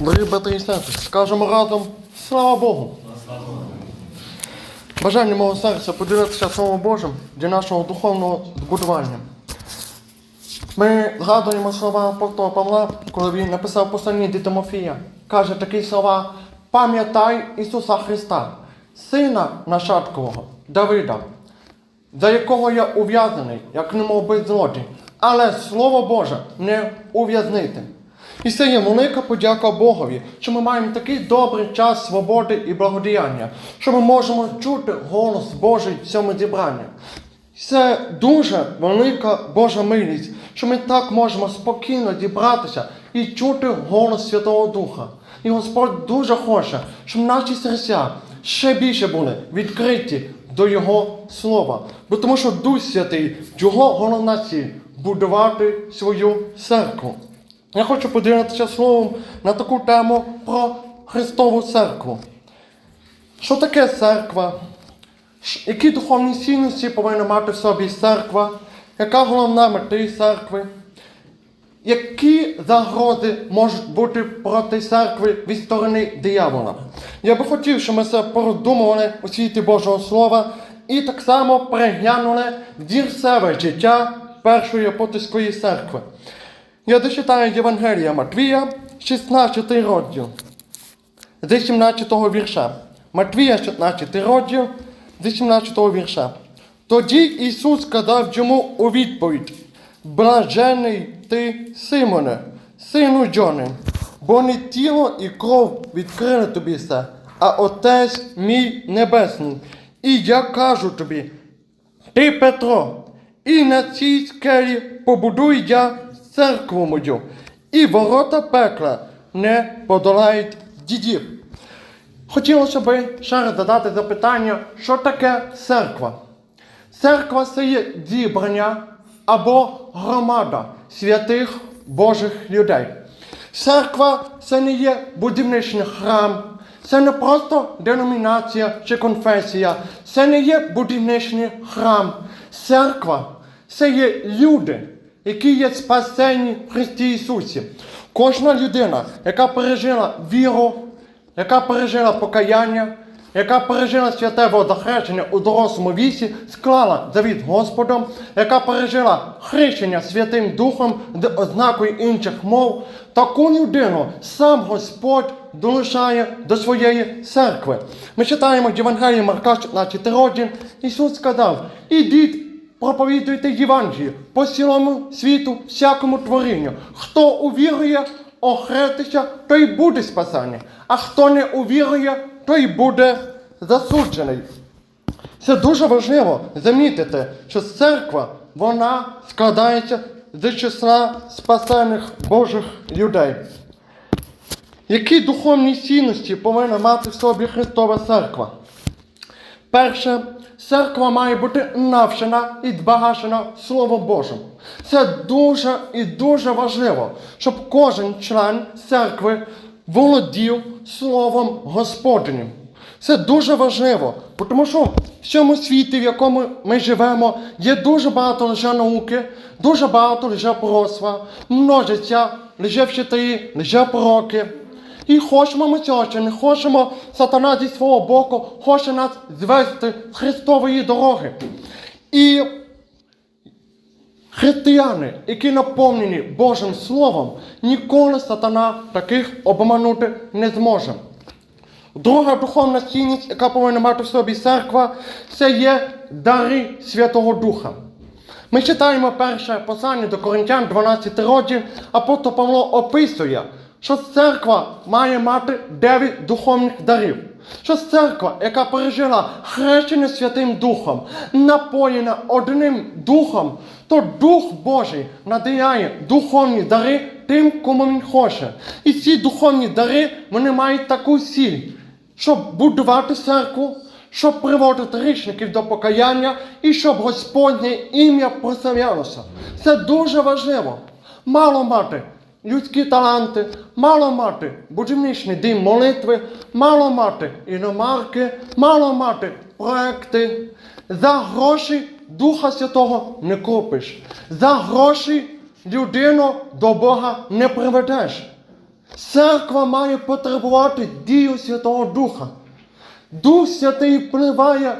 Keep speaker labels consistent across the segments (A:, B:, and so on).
A: Дорогі і сестри, скажемо разом слава Богу. Бажання мого серця поділитися Словом Божим для нашого духовного збудування. Ми згадуємо слова апостола Павла, коли він написав послання до Тимофія. Каже такі слова: пам'ятай Ісуса Христа, Сина нащадкового, Давида, за якого я ув'язаний, як немов би злодій, але Слово Боже не ув'язнити. І це є велика подяка Богові, що ми маємо такий добрий час свободи і благодіяння, що ми можемо чути голос Божий в цьому зібранні. Це дуже велика Божа милість, що ми так можемо спокійно зібратися і чути голос Святого Духа. І Господь дуже хоче, щоб наші серця ще більше були відкриті до Його Слова. Бо тому що Дух Святий, його головна ціль будувати свою церкву. Я хочу поділитися словом на таку тему про Христову церкву. Що таке церква? Які духовні цінності повинна мати в собі церква? Яка головна мета церкви? Які загрози можуть бути проти церкви від сторони диявола? Я би хотів, щоб ми це порозумували у світі Божого Слова і так само переглянули дір себе життя першої апостольської церкви. Я дочитаю Євангелія Матвія, 16 розділ, з 17 вірша. Матвія, 16 розділ, з 17 вірша. Тоді Ісус сказав йому у відповідь: Блажений ти, Симоне, сину Джони, бо не тіло і кров відкрили тобі це, а Отець мій Небесний. І я кажу тобі, ти Петро, і на цій скелі побудую я церкву мою, і ворота пекла не подолають дідів. Хотілося би ще раз задати запитання, що таке церква? Церква це є зібрання або громада святих Божих людей. Церква це не є будівничний храм, це не просто деномінація чи конфесія, це не є будівничний храм. Церква це є люди, які є спасені в Христі Ісусі. Кожна людина, яка пережила віру, яка пережила покаяння, яка пережила святе водохрещення у дорослому віці, склала завіт Господом, яка пережила хрещення Святим Духом з ознакою інших мов, таку людину сам Господь долучає до своєї церкви. Ми читаємо в Євангелії Марка 16 розділ, Ісус сказав, ідіть проповідуйте Євангелію по цілому світу, всякому творінню. Хто увірує, охретиться, той буде спасений. А хто не увірує, той буде засуджений. Це дуже важливо замітити, що церква вона складається з числа спасених Божих людей. Які духовні цінності повинна мати в собі Христова церква? Перше, церква має бути навчена і збагачена Словом Божим. Це дуже і дуже важливо, щоб кожен член церкви володів Словом Господнім. Це дуже важливо, тому що в цьому світі, в якому ми живемо, є дуже багато лженауки, дуже багато лжепрорocтва, множиться лжевчителі, лжепророки. І хочемо ми цього чи не хочемо, сатана зі свого боку хоче нас звести з Христової дороги. І християни, які наповнені Божим Словом, ніколи сатана таких обманути не зможе. Друга духовна цінність, яка повинна мати в собі церква, це є дари Святого Духа. Ми читаємо перше послання до Коринтян, 12 розділ, апостол Павло описує, що церква має мати дев'ять духовних дарів. Що церква, яка пережила хрещення Святим Духом, напоєна одним духом, то Дух Божий надає духовні дари тим, кому він хоче. І ці духовні дари вони мають таку ціль, щоб будувати церкву, щоб приводити річників до покаяння і щоб Господнє ім'я прославлялося. Це дуже важливо. Мало мати людські таланти, мало мати будівничний дім молитви, мало мати іномарки, мало мати проекти. За гроші Духа Святого не купиш. За гроші людину до Бога не приведеш. Церква має потребувати дію Святого Духа. Дух Святий впливає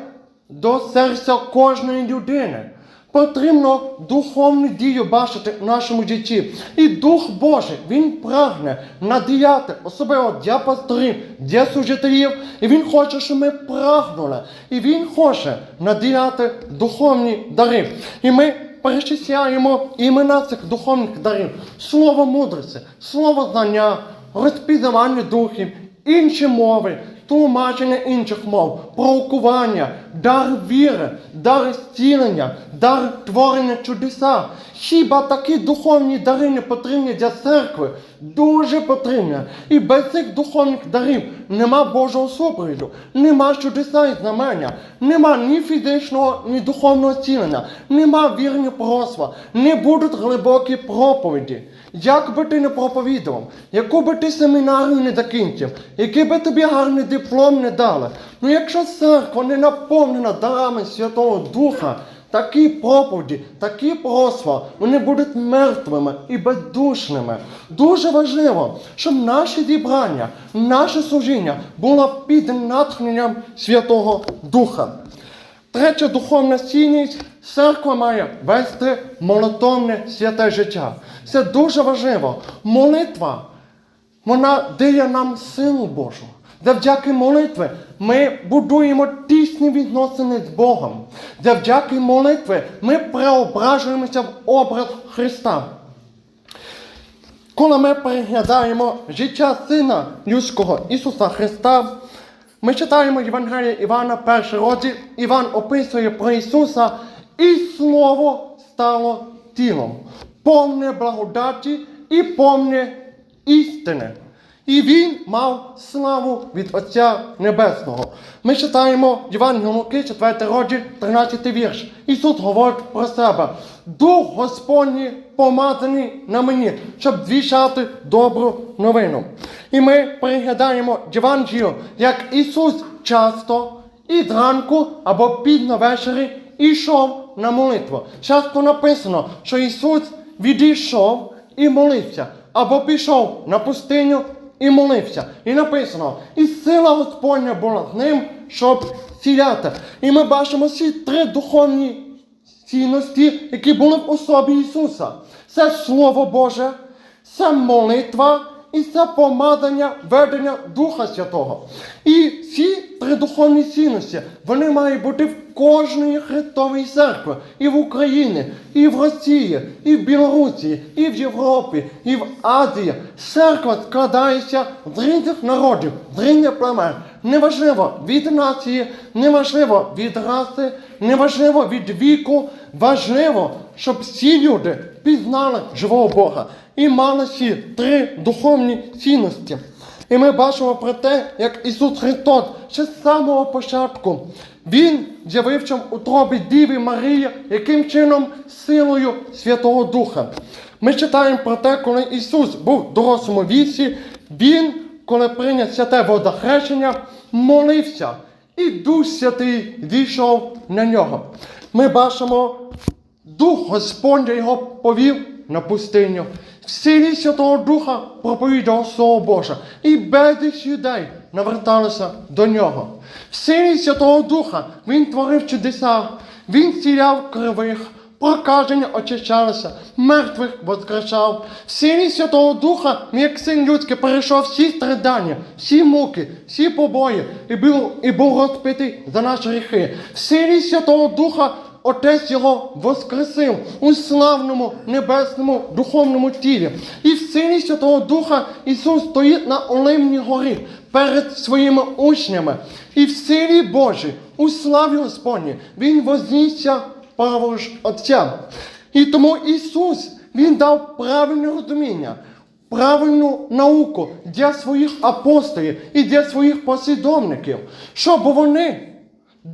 A: до серця кожної людини. Потрібно духовну дію бачити в нашому житті. І Дух Божий, Він прагне надіяти, особливо для пасторів, для служителів. І Він хоче, щоб ми прагнули. І Він хоче надіяти духовні дари. І ми перечисляємо імена цих духовних дарів. Слово мудрості, слово знання, розпізнавання духів, інші мови, тлумачення інших мов, пророкування, дар віри, дар зцілення, дар творення чудеса. Хіба такі духовні дари не потрібні для церкви? Дуже потрібні. І без цих духовних дарів нема Божого супровіду, нема чудеса і знамення, нема ні фізичного, ні духовного зцілення, нема вірні пророцтва, не будуть глибокі проповіді. Як би ти не проповідував, яку би ти семінарію не закінчив, який би тобі гарний диплом не дали, ну якщо церква не наповнена дарами Святого Духа, такі проповіді, такі пророцтва, вони будуть мертвими і бездушними. Дуже важливо, щоб наші зібрання, наше служіння було під натхненням Святого Духа. Третя духовна цінність церква має вести молитовне святе життя. Це дуже важливо. Молитва, вона дає нам силу Божу. Завдяки молитві ми будуємо тісні відносини з Богом. Завдяки молитві ми преображуємося в образ Христа. Коли ми переглядаємо життя Сина людського Ісуса Христа, ми читаємо Євангелія Івана, перший розділ, Іван описує про Ісуса, і Слово стало тілом, повне благодаті і повне істини. І він мав славу від Отця Небесного. Ми читаємо Євангелію Луки, 4 розділ, 13 вірш. Ісус говорить про себе. Дух Господній помазаний на мені, щоб звіщати добру новину. І ми переглядаємо Євангелію, як Ісус часто і зранку або пізно ввечері йшов на молитву. Часто написано, що Ісус відійшов і молився, або пішов на пустиню і молився. І написано, і сила Господня була з ним, щоб ціляти. І ми бачимо ці три духовні цінності, які були в особі Ісуса. Це Слово Боже, це молитва і це помазання ведення Духа Святого. І ці три духовні цінності, вони мають бути в кожної Христової церкви, і в Україні, і в Росії, і в Білорусі, і в Європі, і в Азії. Церква складається з різних народів, з різних племен. Неважливо від нації, неважливо від раси, неважливо від віку. Важливо, щоб всі люди пізнали живого Бога і мали ці три духовні цінності. І ми бачимо про те, як Ісус Христос ще з самого початку Він з'явився в утробі Діви Марії, яким чином силою Святого Духа. Ми читаємо про те, коли Ісус був в дорослому віці, Він, коли прийняв святе водохрещення, молився, і Дух Святий зійшов на нього. Ми бачимо Дух Господній його повів на пустиню. В силі Святого Духа проповідав Слово Боже. І безліч людей наверталися до нього. В силі Святого Духа він творив чудеса, він ціляв кривих, прокаження очищалися, мертвих воскрешав. В силі Святого Духа, як син людський, перейшов всі страдання, всі муки, всі побої і був, і був розпитий за наші гріхи. В силі Святого Духа Отець його воскресив у славному небесному духовному тілі. І в силі Святого Духа Ісус стоїть на Оливній горі перед своїми учнями. І в силі Божій, у славі Господній, Він вознісся праворуч Отця. І тому Ісус Він дав правильне розуміння. Правильну науку для своїх апостолів і для своїх послідовників, щоб вони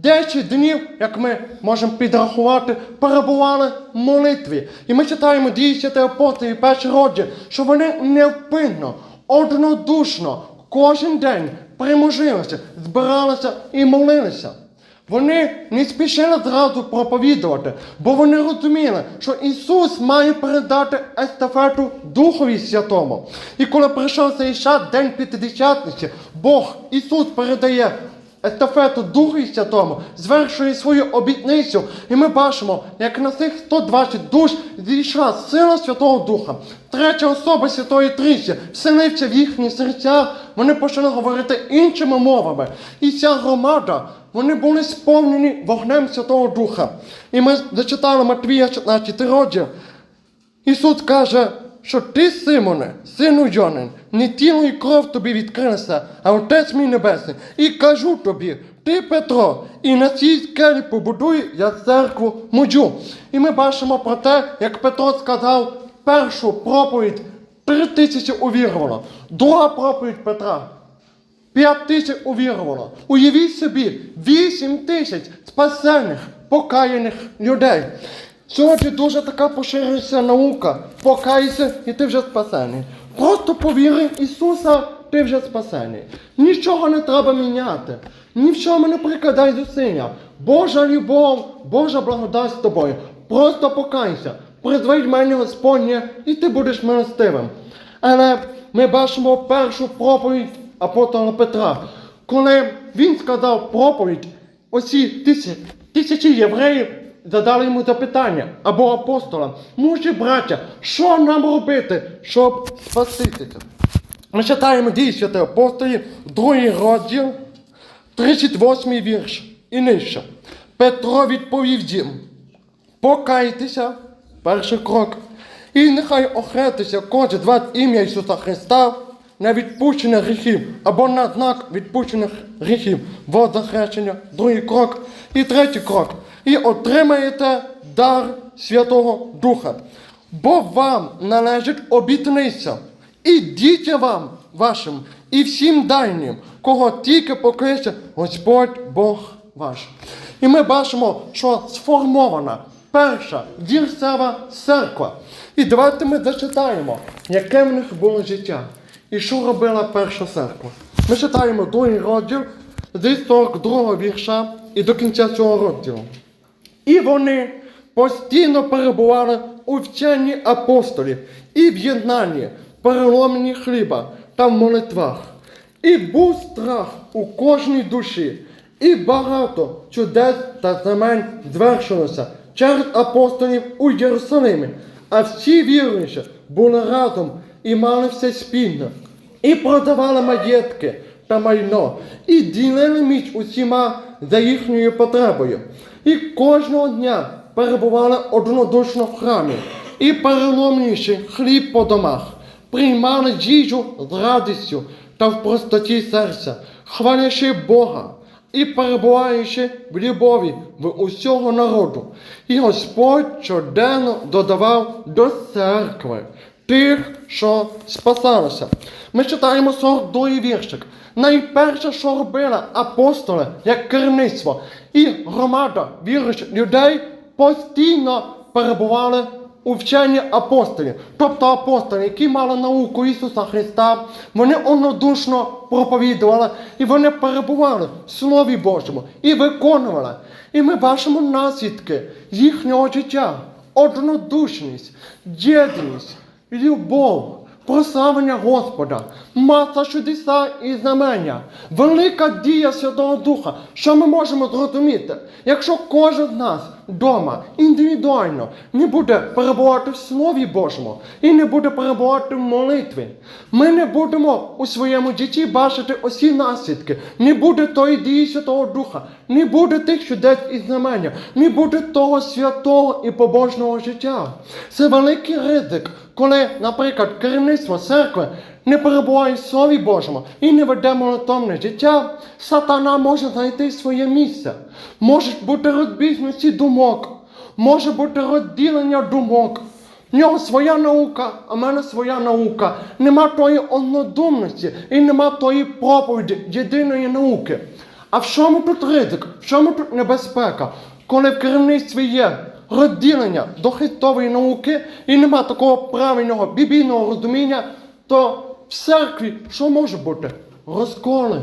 A: 10 днів, як ми можемо підрахувати, перебували в молитві. І ми читаємо дії святих апостолів, перший розділ, що вони невпинно, однодушно, кожен день примужилися, збиралися і молилися. Вони не спішили зразу проповідувати, бо вони розуміли, що Ісус має передати естафету Духові Святому. І коли прийшов цей час, День П'ятидесятниці, Бог Ісус передає естафету Духу Святому, звершує свою обітницю. І ми бачимо, як на цих 120 душ зійшла сила Святого Духа. Третя особа Святої Трійці вселився в їхні серця, вони почали говорити іншими мовами. І ця громада, вони були сповнені вогнем Святого Духа. І ми зачитали Матвія 16 розділ. Ісус каже, що ти, Симоне, сину Йонин, не тіло і кров тобі відкрилися, а Отець мій Небесний. І кажу тобі, ти Петро, і на цій скелі побудую я церкву мою. І ми бачимо про те, як Петро сказав першу проповідь, три тисячі увірувало. Друга проповідь Петра. П'ять тисяч увірувало. Уявіть собі, вісім тисяч спасених, покаяних людей. Сьогодні дуже така поширюється наука. Покайся і ти вже спасений. Просто повіри Ісуса, ти вже спасений. Нічого не треба міняти. Ні в чому не прикладай зусилля. Божа любов, Божа благодать з тобою. Просто покайся. Призведь мене Господнє, і ти будеш милостивим. Але ми бачимо першу проповідь апостола Петра, коли він сказав проповідь, оці тисячі, тисячі євреїв задали йому запитання або апостола, мужі браття, що нам робити, щоб спаститися? Ми читаємо дії святих апостолів, другий розділ, 38 вірш і нижче. Петро відповів їм, покайтеся, перший крок. І нехай охретиться кожен з вас ім'я Ісуса Христа на відпущення гріхів або на знак відпущених гріхів. Возахрещення, другий крок. І третій крок. І отримаєте дар Святого Духа. Бо вам належить обітниця і дітям вам вашим, і всім дальнім, кого тільки покличе Господь Бог ваш. І ми бачимо, що сформована перша вірсева церква. І давайте ми зачитаємо, яке в них було життя. І що робила перша церква. Ми читаємо другий розділ зі 42 вірша і до кінця цього розділу. І вони постійно перебували у вченні апостолів і в єднанні, переломленні хліба та в молитвах. І був страх у кожній душі, і багато чудес та знамень звершилося через апостолів у Єрусалимі. А всі віруючі були разом і мали все спільно, і продавали маєтки та майно, і ділили міч усіма за їхньою потребою. І кожного дня перебували однодушно в храмі, і переломніши хліб по домах, приймали їжу з радістю та в простоті серця, хвалячи Бога і перебуваючи в любові в усього народу. І Господь щоденно додавав до церкви тих, що спасалися. Ми читаємо 42 віршик. Найперше, що робили апостоли як керівництво і громада віруючих людей постійно перебували у вченні апостолів, тобто апостоли, які мали науку Ісуса Христа, вони однодушно проповідували і вони перебували в Слові Божому і виконували. І ми бачимо наслідки їхнього життя, однодушність, єдність, любов. Прославлення Господа, маса чудеса і знамення, велика дія Святого Духа. Що ми можемо зрозуміти? Якщо кожен з нас вдома індивідуально не буде перебувати в Слові Божому і не буде перебувати в молитві, ми не будемо у своєму житті бачити усі наслідки, не буде тої дії Святого Духа, не буде тих чудес і знамення, не буде того святого і побожного життя. Це великий ризик коли, наприклад, керівництво церкви не перебуває в Слові Божому і не веде молитовне життя, сатана може знайти своє місце. Можуть бути розбіжності думок, може бути розділення думок. В нього своя наука, а в мене своя наука. Нема тої однодумності і нема тої проповіді єдиної науки. А в чому тут ризик? В чому тут небезпека? Коли в керівництві є розділення до Христової науки і нема такого правильного біблійного розуміння, то в церкві що може бути? Розколи,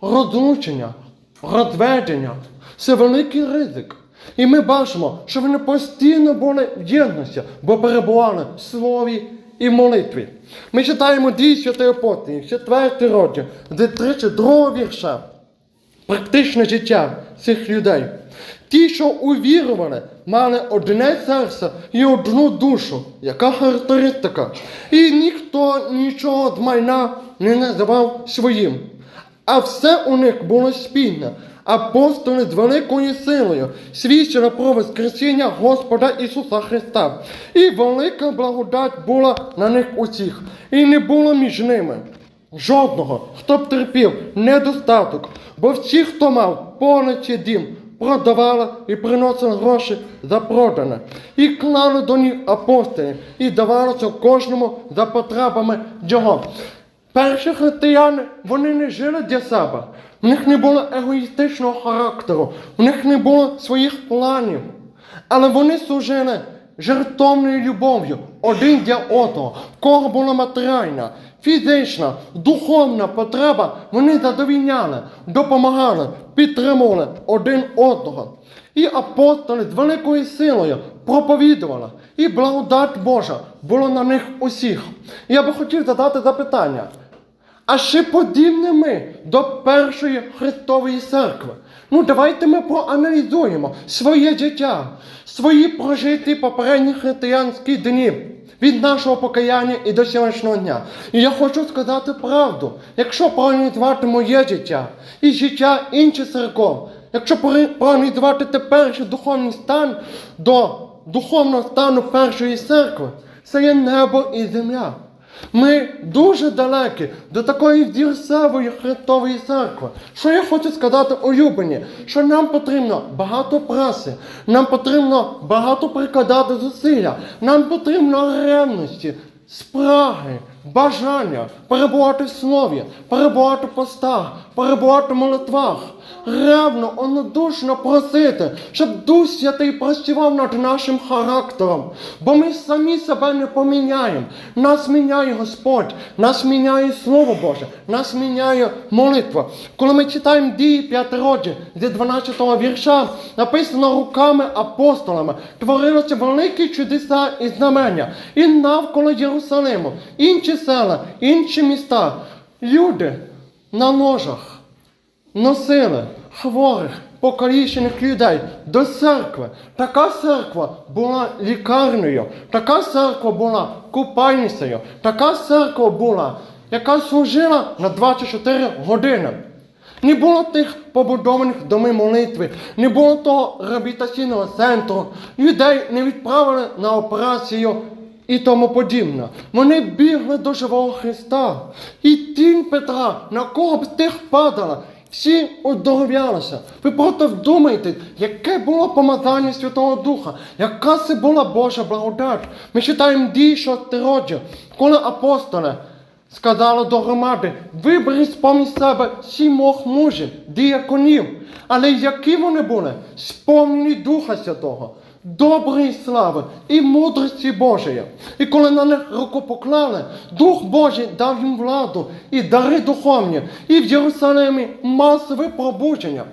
A: розлучення, розведення. Це великий ризик. І ми бачимо, що вони постійно були в єдності, бо перебували в слові і молитві. Ми читаємо дії святої апостолів, 4 розділ, де 32 вірша практичне життя цих людей. Ті, що увірували, мали одне серце і одну душу. Яка характеристика? І ніхто нічого з майна не називав своїм. А все у них було спільне. Апостоли з великою силою свідчили про Воскресіння Господа Ісуса Христа. І велика благодать була на них усіх. І не було між ними Жодного, хто б терпів недостаток, бо всі, хто мав повністю дім, продавали і приносили гроші за продане, і клали до них апостолів, і давалося кожному за потребами його. Перші християни вони не жили для себе. В них не було егоїстичного характеру, в них не було своїх планів. Але вони служили жертовною любов'ю один для одного, в кого була матеріальна, фізична, духовна потреба, вони задовільняли, допомагали, підтримували один одного. І апостоли з великою силою проповідували, і благодать Божа була на них усіх. Я би хотів задати запитання. А ще подібні ми до першої Христової церкви. Ну, давайте ми проаналізуємо своє життя, свої прожиті попередні християнські дні від нашого покаяння і до сьогоднішнього дня. І я хочу сказати правду. Якщо проаналізувати моє життя і життя інших церков, якщо проаналізувати теперішній духовний стан до духовного стану першої церкви, це є небо і земля. Ми дуже далекі до такої вдірсевої хрестової церкви. Що я хочу сказати улюблені, що нам потрібно багато праси, нам потрібно багато прикладати зусилля, нам потрібно ревності, спраги, бажання перебувати в слові, перебувати в постах, перебувати в молитвах, ревно, онодушно просити, щоб Дух Святий працював над нашим характером, бо ми самі себе не поміняємо. Нас міняє Господь, нас міняє Слово Боже, нас міняє молитва. Коли ми читаємо дії 5 розділ, зі 12 вірша, написано руками апостолами, творилося великі чудеса і знамення. І навколо Єрусалиму, інші села, інші міста, люди на ножах носили хворих, покалічених людей до церкви. Така церква була лікарнею, така церква була купальницею, така церква була, яка служила на 24 години. Не було тих побудованих доми молитви, не було того реабілітаційного центру, людей не відправили на операцію і тому подібне. Вони бігли до живого Христа. І тінь Петра, на кого б тих падала, всі оздоровлялися. Ви просто вдумайте, яке було помазання Святого Духа, яка це була Божа благодать. Ми читаємо дії шостий розділ, коли апостоли сказали до громади, виберіть з-поміж себе сімох мужів, діяконів. Але які вони були? Сповнені Духа Святого, доброї слави і мудрості Божої. І коли на них руку поклали, Дух Божий дав їм владу і дари духовні, і в Єрусалимі масове пробудження.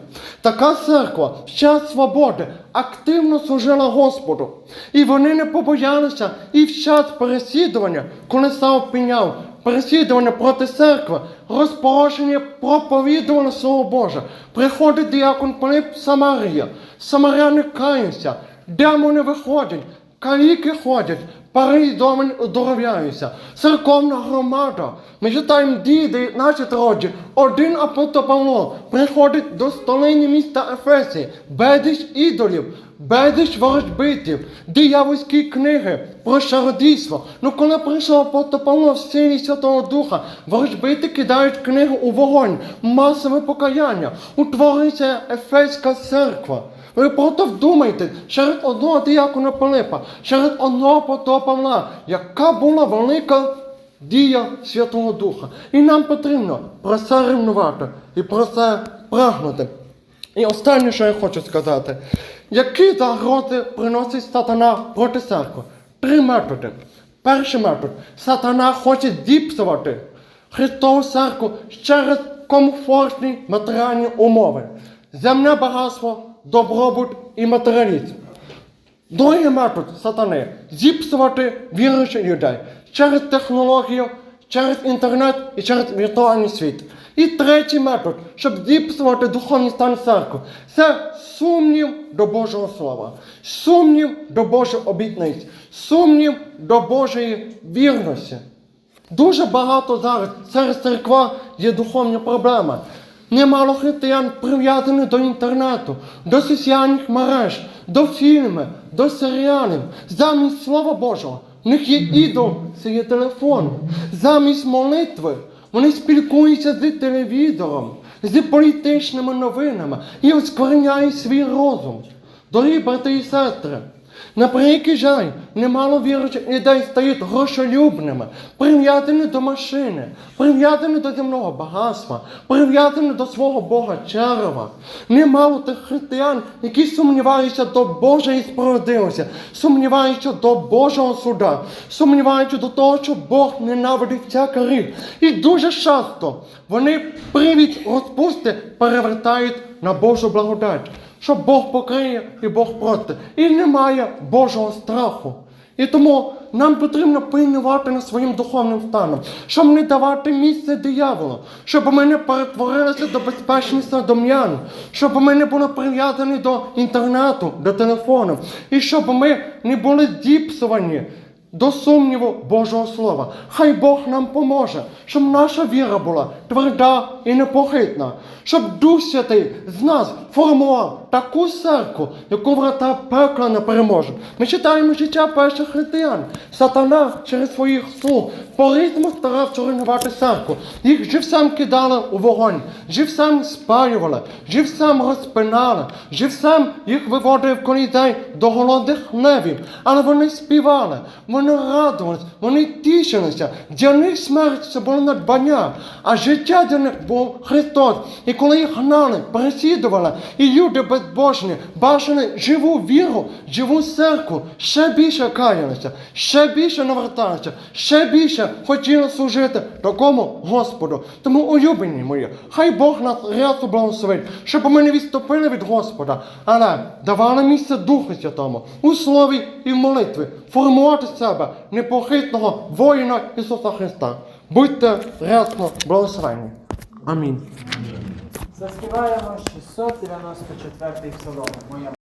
A: Така церква в час свободи активно служила Господу. І вони не побоялися і в час переслідування, коли став піняв, переслідування проти церкви, розпорошення проповідували Слово Боже. Приходить діакон Пилип Самарія, самаряни каються, демони виходять, каліки ходять, паралізовані оздоровляються. Церковна громада. Ми читаємо дії 19 розділ. Один апостол Павло приходить до столині міста Ефесії, безліч ідолів, безліч ворожбитів, диявольські книги про шародійство. Ну коли прийшов апостол в силі Святого Духа, ворожбити кидають книгу у вогонь, масове покаяння, утворюється Ефеська церква. Ви просто вдумайте, серед одного діякона Пилипа, серед одного апостола Павла, яка була велика дія Святого Духа. І нам потрібно про це ревнувати і про це прагнути. І останнє, що я хочу сказати, які загрози приносить сатана проти церкви? Три методи. Перший метод. Сатана хоче зіпсувати Христову церкву через комфортні матеріальні умови. Земне багатство, добробут і матеріалізм. Другий метод сатани зіпсувати віруючих людей через технологію, через інтернет і через віртуальний світ. І третій метод, щоб зіпсувати духовний стан церкви, це сумнів до Божого Слова, сумнів до Божої обітниць, сумнів до Божої вірності. Дуже багато зараз серед церква є духовні проблеми. Немало християн прив'язані до інтернету, до соціальних мереж, до фільмів, до серіалів. Замість Слова Божого в них є ідол, це є телефон. Замість молитви вони спілкуються з телевізором, з політичними новинами і оскверняють свій розум. Дорогі брати і сестри, на жаль, немало віруючих людей стають грошолюбними, прив'язані до машини, прив'язані до земного багатства, прив'язані до свого Бога черва. Немало тих християн, які сумніваються до Божої справедливості, сумніваються до Божого суда, сумніваються до того, що Бог ненавидить всякий гріх. І дуже часто вони привід розпусти перевертають на Божу благодать що Бог покриє і Бог проти. І немає Божого страху. І тому нам потрібно пильнувати над своїм духовним станом, щоб не давати місце дияволу, щоб ми не перетворилися до безпечних садом'ян, щоб ми не були прив'язані до інтернету, до телефону, і щоб ми не були зіпсувані до сумніву Божого Слова. Хай Бог нам поможе, щоб наша віра була тверда і непохитна, щоб Дух Святий з нас формував таку церкву, яку врата пекла не переможе. Ми читаємо життя перших християн. Сатана через своїх слуг по ритму старався руйнувати церкву. Їх живцем кидали у вогонь, живцем спалювали, живцем розпинали, живцем їх виводив колізей до голодних левів. Але вони співали, вони радувалися, вони тішилися. Для них смерть це було надбання, а життя для них був Христос. І коли їх гнали, переслідували, і люди безбожні бачили живу віру, живу церкву, ще більше каялися, ще більше наверталися, ще більше хотіли служити такому Господу. Тому улюблені мої, хай Бог нас рясно благословить, щоб ми не відступили від Господа, але давали місце Духу Святому у слові і в молитві, формувати з себе непохитного воїна Ісуса Христа. Будьте рясно благословені. Амінь.
B: Заспіваємо 694-й псалом. Моя